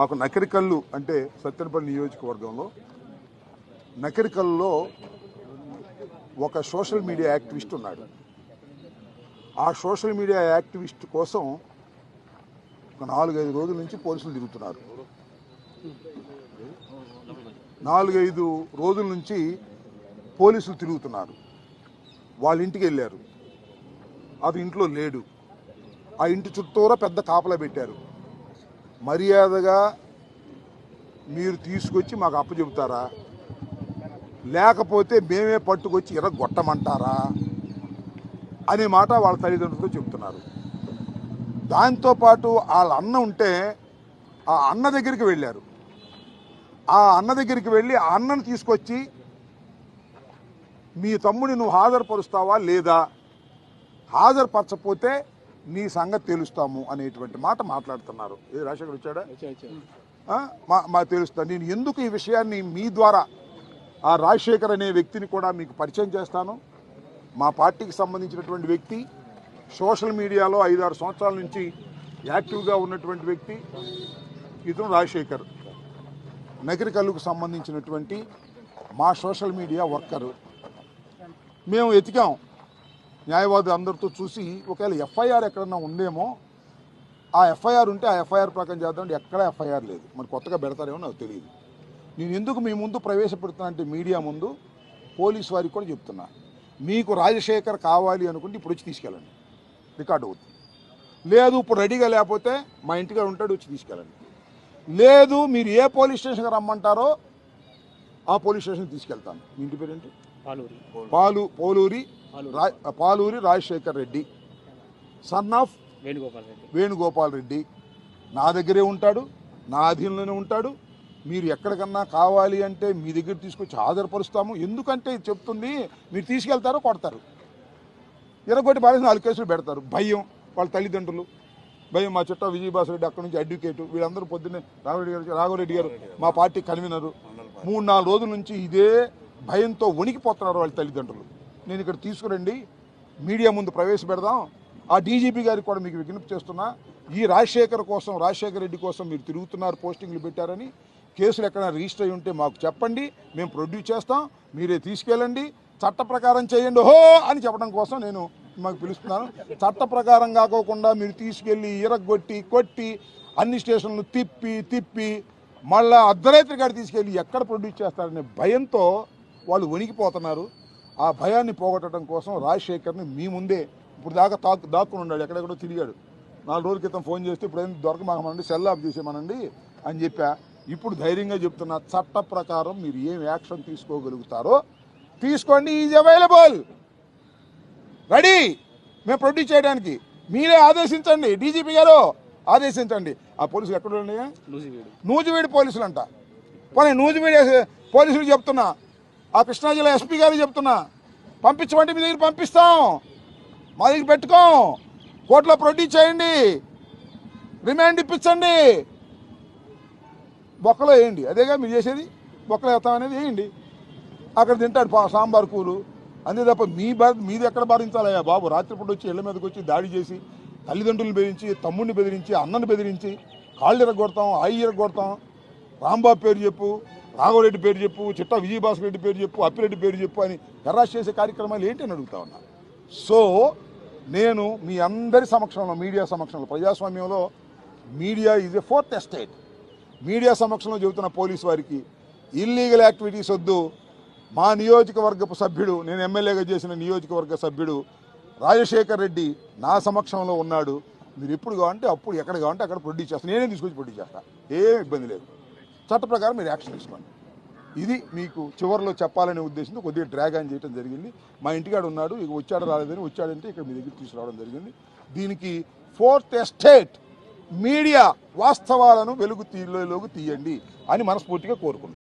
మాకు నకరికల్లు అంటే సత్యనపల్లి నియోజకవర్గంలో నకరికల్లో ఒక సోషల్ మీడియా యాక్టివిస్ట్ ఉన్నాడు. ఆ సోషల్ మీడియా యాక్టివిస్ట్ కోసం ఒక నాలుగైదు రోజుల నుంచి పోలీసులు తిరుగుతున్నారు. నాలుగైదు రోజుల నుంచి పోలీసులు తిరుగుతున్నారు. వాళ్ళ ఇంటికి వెళ్ళారు. అది ఇంట్లో లేడు. ఆ ఇంటి చుట్టూరా పెద్ద కాపలా పెట్టారు. మర్యాదగా మీరు తీసుకొచ్చి మాకు అప్పచెబుతారా? లేకపోతే మేమే పట్టుకొచ్చి ఎర్రగొట్టమంటారా? అనే మాట వాళ్ళ తల్లిదండ్రులతో చెప్తున్నారు దాంతోపాటు వాళ్ళ అన్న ఉంటే ఆ అన్న దగ్గరికి వెళ్ళారు. ఆ అన్న దగ్గరికి వెళ్ళి ఆ అన్నను తీసుకొచ్చి మీ తమ్ముడిని నువ్వు హాజరుపరుస్తావా లేదా? హాజరుపరచపోతే నీ సంగతి తెలుస్తాము అనేటువంటి మాట మాట్లాడుతున్నారు. ఏ రాజశేఖర్ వచ్చాడా? మా తెలుస్తా. నేను ఎందుకు ఈ విషయాన్ని మీ ద్వారా ఆ రాజశేఖర్ అనే వ్యక్తిని కూడా మీకు పరిచయం చేస్తాను? మా పార్టీకి సంబంధించినటువంటి వ్యక్తి సోషల్ మీడియాలో ఐదారు సంవత్సరాల నుంచి యాక్టివ్గా ఉన్నటువంటి వ్యక్తి ఇతను రాజశేఖర్. నగరికల్లుకు సంబంధించినటువంటి మా సోషల్ మీడియా వర్కరు. మేము ఎతికాం న్యాయవాది అందరితో చూసి ఒకవేళ ఎఫ్ఐఆర్ ఎక్కడన్నా ఉందేమో ఆ ఎఫ్ఐఆర్ ఉంటే ఆ ఎఫ్ఐఆర్ ప్రకారం చేద్దాం ఎక్కడ ఎఫ్ఐఆర్ లేదు. మరి కొత్తగా పెడతారేమో నాకు తెలియదు నేను ఎందుకు మీ ముందు ప్రవేశపెడుతున్నా అంటే మీడియా ముందు పోలీస్ వారికి కూడా చెప్తున్నా. మీకు రాజశేఖర్ కావాలి అనుకుంటే ఇప్పుడు వచ్చి తీసుకెళ్ళండి. రికార్డు అవుతుంది. లేదు ఇప్పుడు రెడీగా లేకపోతే మా ఇంటిగా ఉంటాడు వచ్చి తీసుకెళ్ళండి. లేదు మీరు ఏ పోలీస్ స్టేషన్కి రమ్మంటారో ఆ పోలీస్ స్టేషన్కి తీసుకెళ్తాను. మీ ఇంటి పేరేంటి? పాలు Poluri Paluri. Rajasekhar Reddy. Son of Venugopal Reddy. Venugopal Reddy. నా దగ్గరే ఉంటాడు నా అధీనంలోనే ఉంటాడు. మీరు ఎక్కడికన్నా కావాలి అంటే మీ దగ్గర తీసుకొచ్చి హాజరుపరుస్తాము. ఎందుకంటే ఇది చెప్తుంది మీరు తీసుకెళ్తారో కొడతారు. ఇరగొట్టి బాగా నాలుగు కేసులు పెడతారు. భయం వాళ్ళ తల్లిదండ్రులు. భయం మా చుట్టా విజయభాస్కర్ రెడ్డి అక్కడ నుంచి అడ్వకేటు. వీళ్ళందరూ పొద్దున్నే రాఘవరెడ్డి గారు రాఘవరెడ్డి గారు మా పార్టీ కన్వీనరు. మూడు నాలుగు రోజుల నుంచి ఇదే భయంతో వణికిపోతున్నారు వాళ్ళ తల్లిదండ్రులు. నేను ఇక్కడ తీసుకురండి మీడియా ముందు ప్రవేశపెడదాం ఆ డీజీపీ గారికి కూడా మీకు విజ్ఞప్తి చేస్తున్నా ఈ రాజశేఖర్ కోసం రాజశేఖర్ రెడ్డి కోసం మీరు తిరుగుతున్నారు పోస్టింగ్లు పెట్టారని కేసులు ఎక్కడైనా రిజిస్టర్ అయి ఉంటే మాకు చెప్పండి మేము ప్రొడ్యూస్ చేస్తాం మీరే తీసుకెళ్ళండి చట్ట ప్రకారం చేయండి హో అని చెప్పడం కోసం నేను మాకు పిలుస్తున్నాను. చట్ట ప్రకారం కాకోకుండా మీరు తీసుకెళ్ళి ఇరగొట్టి కొట్టి అన్ని స్టేషన్లు తిప్పి తిప్పి మళ్ళా అర్ధరాత్రి కాడ తీసుకెళ్ళి ఎక్కడ ప్రొడ్యూస్ చేస్తారనే భయంతో వాళ్ళు వణికిపోతున్నారు. ఆ భయాన్ని పోగొట్టడం కోసం రాజశేఖర్ని మీ ముందే ఇప్పుడు దాకా తాకు దాక్కుని ఉన్నాడు. ఎక్కడెక్కడో తిరిగాడు. నాలుగు రోజుల క్రితం ఫోన్ చేస్తే ఇప్పుడు ఏం దొరకమాకమనండి సెల్ ఆఫ్ చేసేమనండి అని చెప్పా. ఇప్పుడు ధైర్యంగా చెప్తున్నా చట్ట ప్రకారం మీరు ఏం యాక్షన్ తీసుకోగలుగుతారో తీసుకోండి ఈజ్ అవైలబుల్. రెడీ. మేము ప్రొడ్యూస్ చేయడానికి. మీరే ఆదేశించండి. డీజీపీ గారు ఆదేశించండి. ఆ పోలీసులు ఎక్కడ ఉన్నాయా? నూజివీడు. పోలీసులు అంట పోనీ నూజివీడు పోలీసులు చెప్తున్నా. ఆ కృష్ణా జిల్లా ఎస్పీ గారికి చెప్తున్నా. పంపించమంటే మీ దగ్గర పంపిస్తాం. మా దగ్గర పెట్టుకోం. కోర్టులో ప్రొడ్యూస్ చేయండి. రిమాండ్ ఇప్పించండి. బొక్కలో వేయండి. అదేగా మీరు చేసేది? బొక్కలు వేస్తాం అనేది వేయండి. అక్కడ తింటాడు పా- సాంబార్ కూలు. అంతే తప్ప మీ బా మీది ఎక్కడ భరించాలయ్యా బాబు? రాత్రిపూట వచ్చి ఇళ్ళ మీదకి వచ్చి దాడి చేసి తల్లిదండ్రులను బెదిరించి తమ్ముడిని బెదిరించి అన్నని బెదిరించి కాళ్ళు ఇరగొడతాం ఆయి ఇరగొడతాం. రాంబాబు పేరు చెప్పు రాఘవరెడ్డి పేరు చెప్పు చిట్టా విజయభాస్కర్ రెడ్డి పేరు చెప్పు అప్పిరెడ్డి పేరు చెప్పు అని హెరాస్ చేసే కార్యక్రమాలు ఏంటి అని అడుగుతా ఉన్నా. సో నేను మీ అందరి సమక్షంలో మీడియా సమక్షంలో ప్రజాస్వామ్యంలో media is a fourth estate media సమక్షంలో చెబుతున్న పోలీసు వారికి ఇల్లీగల్ యాక్టివిటీస్ వద్దు. మా నియోజకవర్గపు సభ్యుడు నేను ఎమ్మెల్యేగా చేసిన నియోజకవర్గ సభ్యుడు రాజశేఖర్ రెడ్డి నా సమక్షంలో ఉన్నాడు. మీరు ఎప్పుడు కావాలంటే అప్పుడు ఎక్కడ కావాలంటే అక్కడ ప్రొడ్యూస్ చేస్తాను నేనే తీసుకొచ్చి ప్రొడ్యూస్ చేస్తాను ఏం ఇబ్బంది లేదు. చట్ట ప్రకారం మీరు యాక్షన్ తీసుకోండి. ఇది మీకు చివరిలో చెప్పాలనే ఉద్దేశంతో కొద్దిగా డ్రాగ్ ఆన్ చేయడం జరిగింది. మా ఇంటికాడ ఉన్నాడు ఇక వచ్చాడు రాలేదని వచ్చాడంటే ఇక్కడ మీ దగ్గర తీసుకురావడం జరిగింది. దీనికి ఫోర్త్ ఎస్టేట్ మీడియా వాస్తవాలను వెలుగు తీలోకి తీయండి అని మనస్ఫూర్తిగా కోరుకుంటున్నాను